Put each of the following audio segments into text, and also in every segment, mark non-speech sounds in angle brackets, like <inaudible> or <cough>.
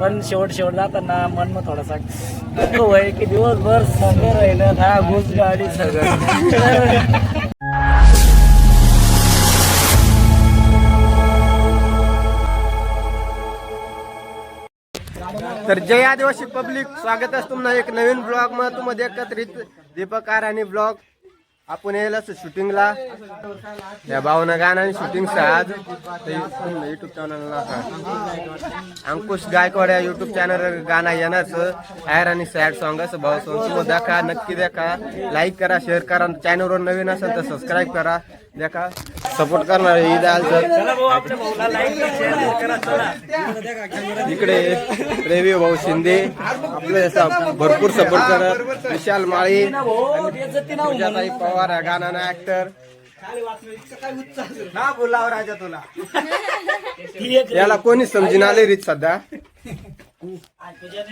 पण शेवट शेवट जाताना मन मग थोडासा होय की दिवसभर सगळं राहिलं हा घुस गाडी सगळं. तर जय आदिवासी पब्लिक स्वागत आहे तुम्हाला एक नवीन ब्लॉगमध्ये तुम्हाला एकत्रित दीपकार आणि ब्लॉग आपण यायला शूटिंगला या भावना गाणं शूटिंग आज. युट्यूब चॅनलला अंकुश गायकवाड या युट्यूब चॅनल गाणं येणारच. ॲर आणि सॅड सॉंग असं भाऊ सॉंग देखा नक्की देखा. लाईक करा शेअर करा. चॅनलवर नवीन असेल तर सबस्क्राईब करा. देखा. सपोर्ट करणार ईद आल तर इकडे रवी भाऊ शिंदे आपलं भरपूर सपोर्ट करत विशाल माळी ना पूजाताई पवार या गाण्याना ऍक्टर ना बोलाव राजा तुला. याला कोणी समजून आले रीत सध्या.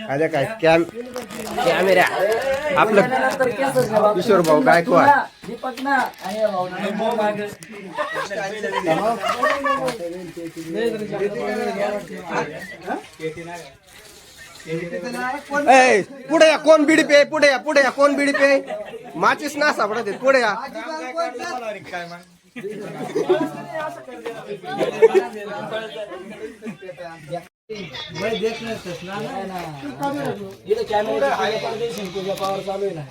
अरे काय कॅम कॅमेरा आपलं. किशोर भाऊ गायकवाड दीपक ना आणि या भाऊना मग मागे. ए, पुढे या कोण बिडी पे पुढे या पुढे या कोण बिडी पे माचीस ना सापडत पुढे या इथं कॅमेरा पूजा पावर चालू आहे ना।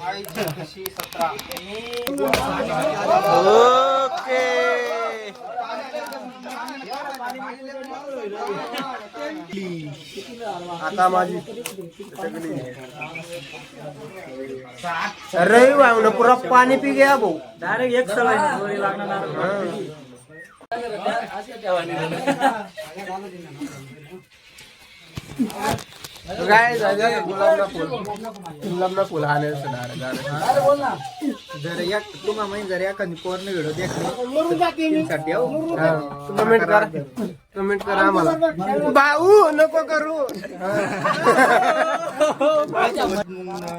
ओके। आता माझी रवी भाऊ ना पुरा पाणी पी गया भाऊ डायरेक्ट एक सवय लागणार. काय झालं फुल फुल आले जर या तुम्हा जर एखादी पोरने व्हिडिओ देखली साठी कमेंट करा कमेंट करा आम्हाला भाऊ नको करू।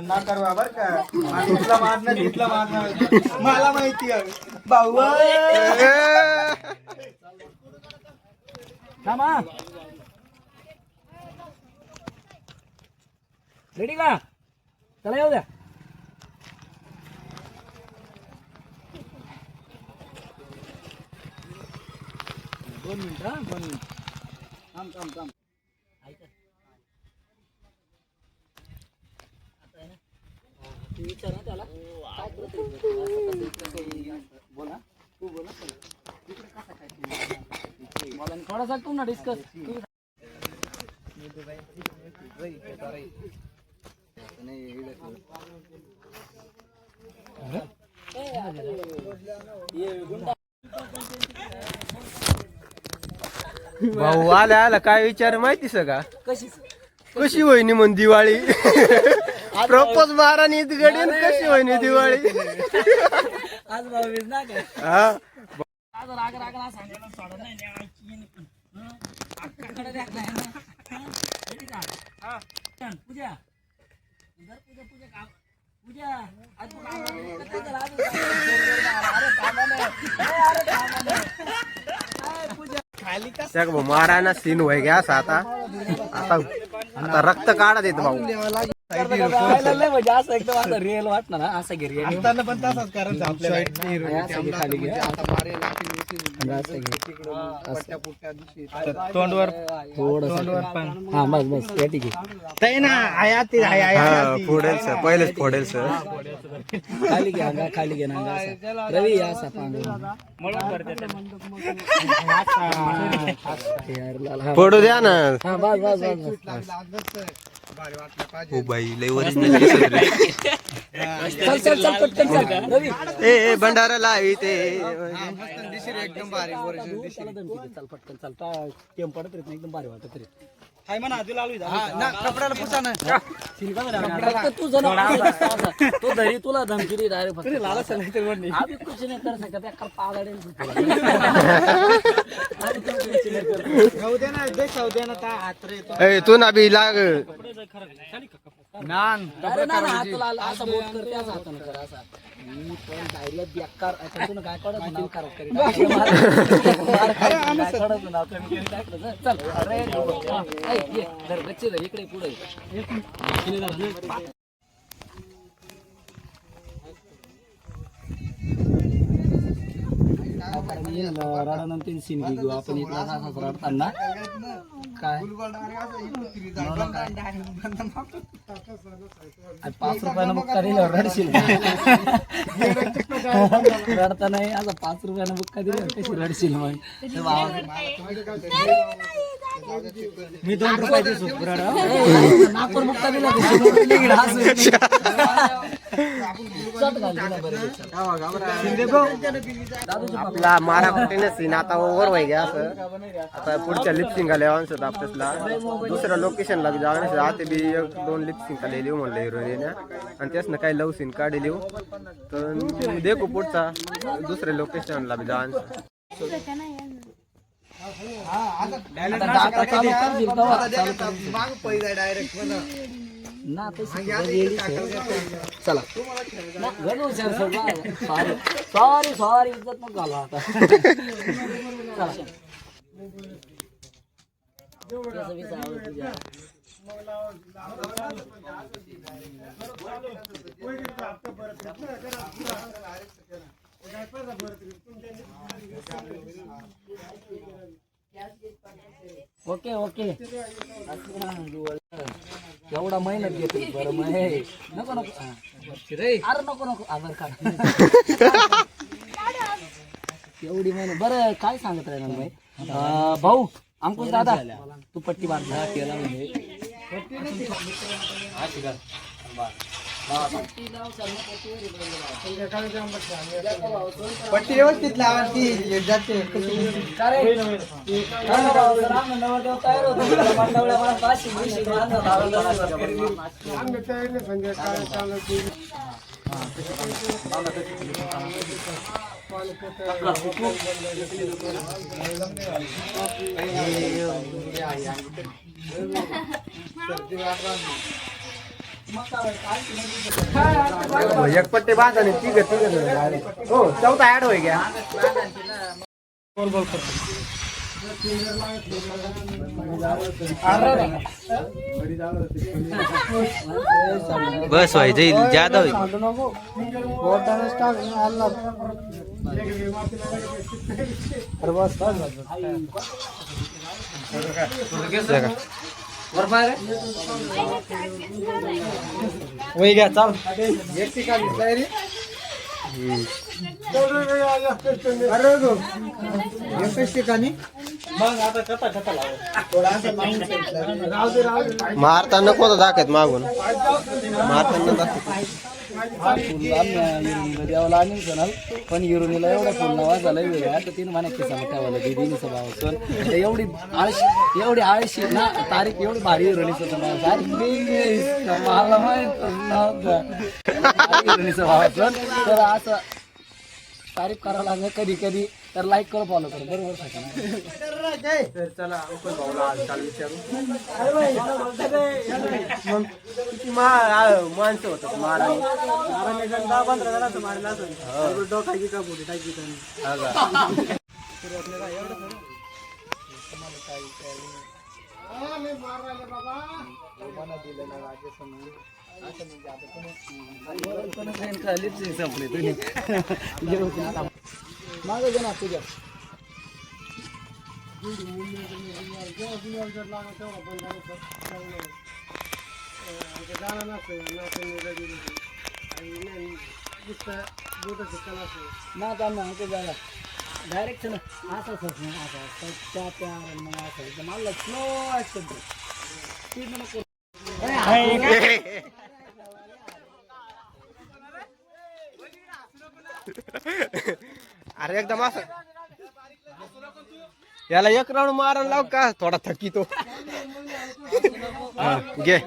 ना करवा बर का। इथला मारणं तिथला मारणं मला माहिती आहे. भाऊ थांबा. रेडी का? चला येऊ द्या. दोन मिनिट हा दोन मिनिट. थांब थांब थांब. ऐका. आता आहे ना? तू विचार ना त्याला. काय करत आहे? कसं- कसं बोला. तू बोला. इकडे कसा काय मला थोडासा तू ना डिस्कस भाऊ आला आला. काय विचार माहिती सगळा? कशी कशी होईनी म्हण दिवाळी? प्रपोज महाराणी गडीन कशी होईनी दिवाळी? आज भाऊ ना हा? राग सांगायला सोडत नाही पूजा माराना सीन होय गया आता आता रक्त काढा देत भाऊ लय म्हणजे असं एकदम असं रिअल वाटणार ना असं घे रिअल त्यांना पण तसाच करायचं आपल्याला. असं घे खाली घे. असं घे. तोंडवर थोडस हा बस बस या ठीक आहे ताई ना आया ते आया हा फोडेल सर पहिलेच फोडेल सर खाली घे अंगा खाली घे अंगा असा रवी या असा पांघरून यार लाल, हा. फोडू द्या ना. हा बस बस बस बस. बाई लय ओरिजिनल दिसत रे. चल चल चल पटकन चल. रवी. ए ए, भंडारा लावी ते. एकदम भारी. चल पटकन चल. टा- टेम पडत रे एकदम भारी वाटत रे. हाय म्हणा तुला आलो ना कपड्याला पुसा ना. फक्त तू जण असा- असा. तो धरी तुला धमकी दे डायरेक्ट फक्त. अभी कुछ नहीं कर सकते पागड़ेल तुला. कुछ कर सकते. ना तू ना बी लाग. नान अरे ना ना, हात तुला आला, असा बोट करते असा हातानं कर असा. मी पण बेकार काय खराब करीत. मार- मार- काय थोडंसं नाव कमी कमी टाकलं तर. चल. अरे ऐ, ये धर गच्ची धर इकडे पुढे. रडानंतर सीन घेऊ आपण इथला असाच रडताना काय पाच रुपयानं बुक्का दिल्यावर रडशील रडता नाही आता पाच रुपयानं बुक्का दिल्यावर कशी रडशील मग मी दोन रुपयाची नागपूर मुक्का दिला आपला मारा कुठे सीन आता ओव्हर व्हाय घ्या असं आता पुढच्या लिपसिंग आल्या आणसत आपल्याला दुसऱ्या लोकेशनला बी जाणार आता बी एक दोन लिपसिंग आले लिहू म्हणलं हिरोईन आणि त्यासनं काही लव सीन काढे लिहू तर देखू पुढचा दुसऱ्या लोकेशनला बी जाणार डायरेक्ट ना. चला. सॉरी सॉरी इज्जत आता चला. Okay okay. एवढा मेहनत घेते बरं हे नको नको. अरे नको नको. आधार कार्ड. एवढी मेहनत. बरं काय सांगत राहिला अं, भाऊ अंकुश दादा तू पट्टी बांधला केला म्हणजे. पट्टी व्यवस्थित लावायची जाते. <laughs> <laughs> का एक पट्टे बाद आणि तिघ तिघ हो चौथा ऍड होय घ्या बस व्हाय जाईल जादा होईल. वय घ्या चाल. मारताना कोणता दाखवत मागून. मारताना दाखवत. इरुनीला द्यावं लागेल सणाल पण इरुनीला एवढा फुल लावा झाला वेगळा तर तिने म्हणा किसा ठेवायला दिदीने स्वभाव सण एवढी आळशी एवढी आळशी ना तारीख एवढी भारी इरुनीचं स्वभाव सारी मला माहीत नव्हतं भारी इरुनीचं तर असं तारीफ करावं लागलं कधी कधी तर लाईक करू फॉलो करू. बरोबर तर चला अंकुश भाऊला हालचाल विचारू. मग किती मा आ- माणसं होतात मारा दहा पंधरा जणांचं मारलं असेल डोकायची का पुढे टाकी संपले तुम्ही मागं घे ना तुझ्या ना डायरेक्ट ना असं असं असं असं त्या त्या मग असं मला स्लो ॲक्शन स्पीड नको. <laughs> <laughs> अरे एकदम असं याला एक राऊंड मारण लाव का? थोडा थकीतो हा, घे.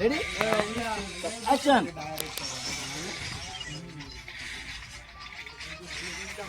रेडी ॲक्शन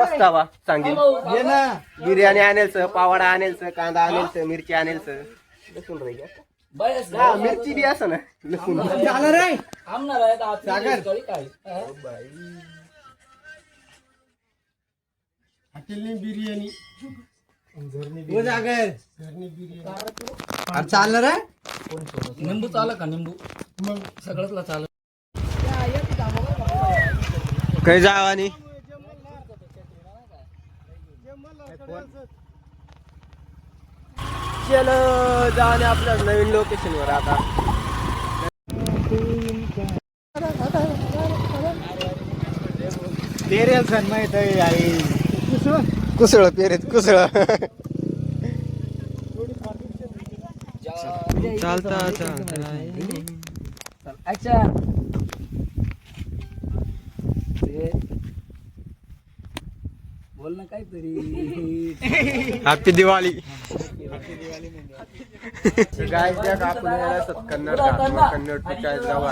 पस्तावा सांगेल. ये ना. बिर्याणी आणेलच पावडा आणेलच कांदा आणेलच मिरची आणेलच. लसूण रे बस हा मिरची बी असं ना. लसूण. <laughs> आहे. आत कळी काय? हा? हो जागर. चाललं रे निंबू चालू का निंबू? सगळंच चालू. काही जाव आणि चलो जाणे आपल्या नवीन लोकेशन वर आता. पेरेल सण माहीत आहे आई. कुसळ? पेरेत कुसळ. चालता चालता ऍक्शन बोल ना काहीतरी. हॅपी दिवाळी गाय त्या कन्नड कन्नड पिकाय जाऊ.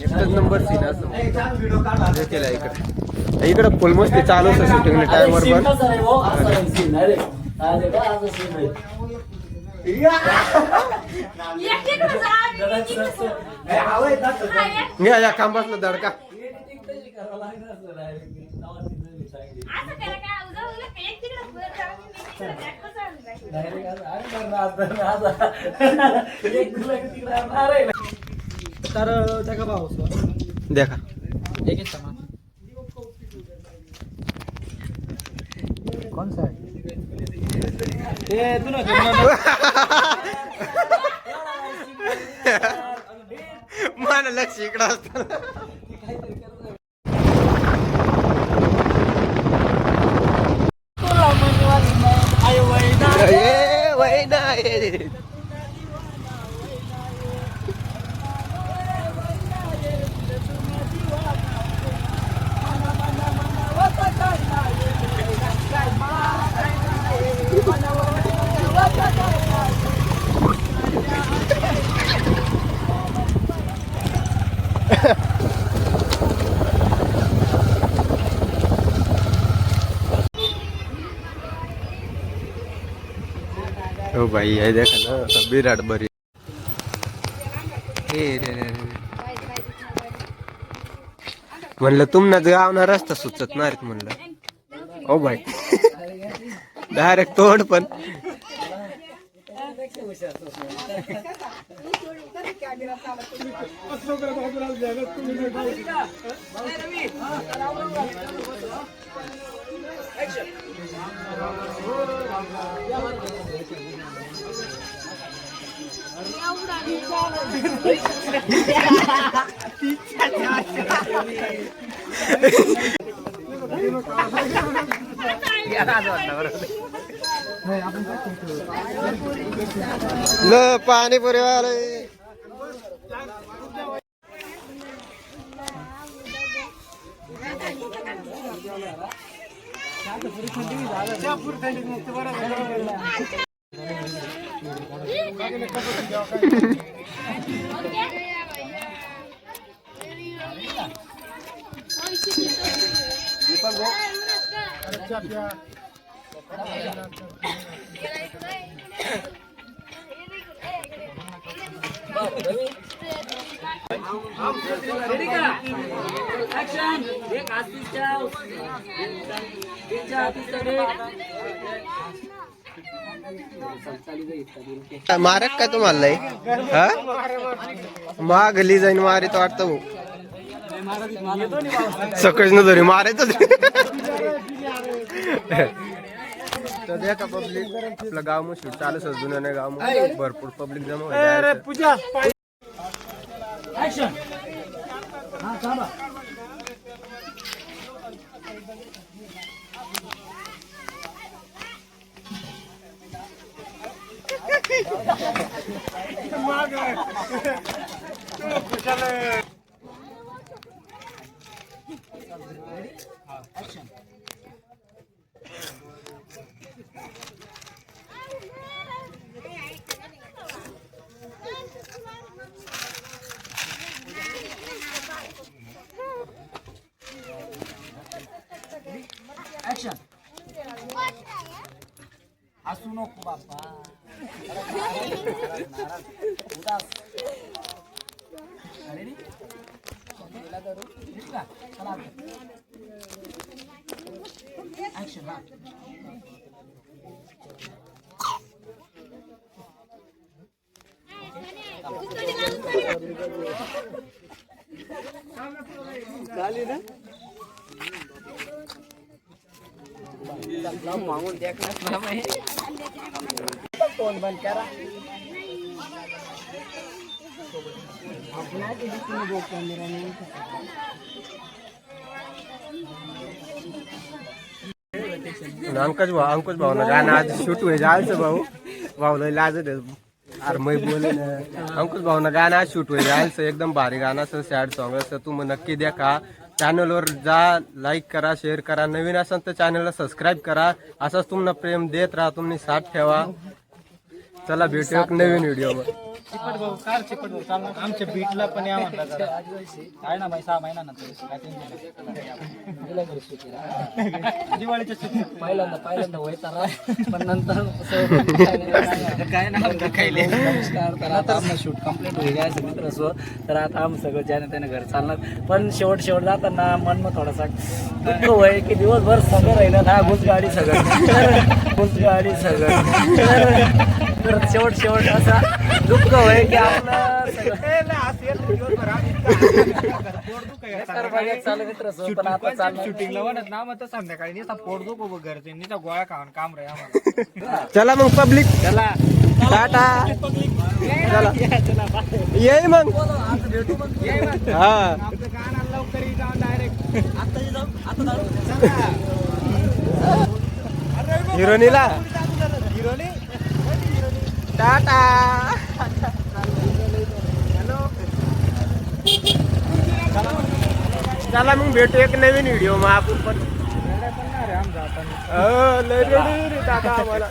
एकच नंबर सीन असं आहे इकडे. इकडे फुल मस्ती चालू असं शूटिंग टाइम बरोबर घ्या या खांबासला तर त्याचा भाव देखा। कोण सा ते तुला मला लक्ष इकडं असतं ए, वैना, ए. ओ भाई ये देखा ना बरी रे रे रे. म्हणलं तुमनाच गावना रस्ता सुचत नाही म्हणलं. ओ भाई. डायरेक्ट तोंड पण. पाणी पुरे पुरी थंडी Action! Ek aastis chao. Pincha aastis chao. मारक काय तुम्हाला? हा? मागली जाईन मारित वाटतं सकाळच न धरी मारायचं तर द्या का पब्लिक आपलं गाव मग शूट चालू असं जुन्या गाव मग भरपूर पब्लिक जमा पूजा <laughs> ऍक्शन <laughs> उदास Ready? Ready का? चला ऍक्शन हा अंकज अंकुश भाऊ अंकुश भाऊ ना गाणं आज शूट व्हायचं आलचं भाऊ. भाऊ लय लाज अरे मै बोल अंकुश भाऊ ना गाणं आज शूट व्हायचं आलचं एकदम भारी गाणं असं सॅड सॉंग असं. तुम्ही नक्की देखा. चॅनलवर जा लाईक करा शेअर करा. नवीन असाल तर चॅनलला सबस्क्राईब करा. असंच तुम्हाला प्रेम देत राहा तुम्ही साथ ठेवा. चला भेटू एक नवीन व्हिडिओवर. चिपट भाऊ कार चिपट भाऊ चालणार. आमच्या बीटला पण या म्हणला जरा. काय ना बाई सहा महिना नंतर काय दिवाळीच्या सुट्टीत. पहिल्यांदा पहिल्यांदा व्हायचा राय पण नंतर काय ना आता आपलं शूट कंप्लीट होईल असं मित्र असो तर आता आम्ही सगळं ज्याने त्याने घर चालणार. पण शेवट शेवट जाताना मन मग थोडासा दुःख होय की दिवसभर सगळं राहिलं ना घुस गाडी सगळं. <laughs> घुस गाडी सगळं. शेवट शेवट असा दुःख होय की आपलं शूटिंगला म्हणत ना मग संध्याकाळी नुसता पोट दुखो बघ घरचे नुसता गोळ्या खाऊन काम रे आम्हाला. चला मग पब्लिक चला. टाटा. चला. येई मग. हा. हिरोनीला. हिरोनी? टाटा चला मग भेटू एक नवीन व्हिडिओ मग आपण पण. लय रेडी रे टाटा आम्हाला.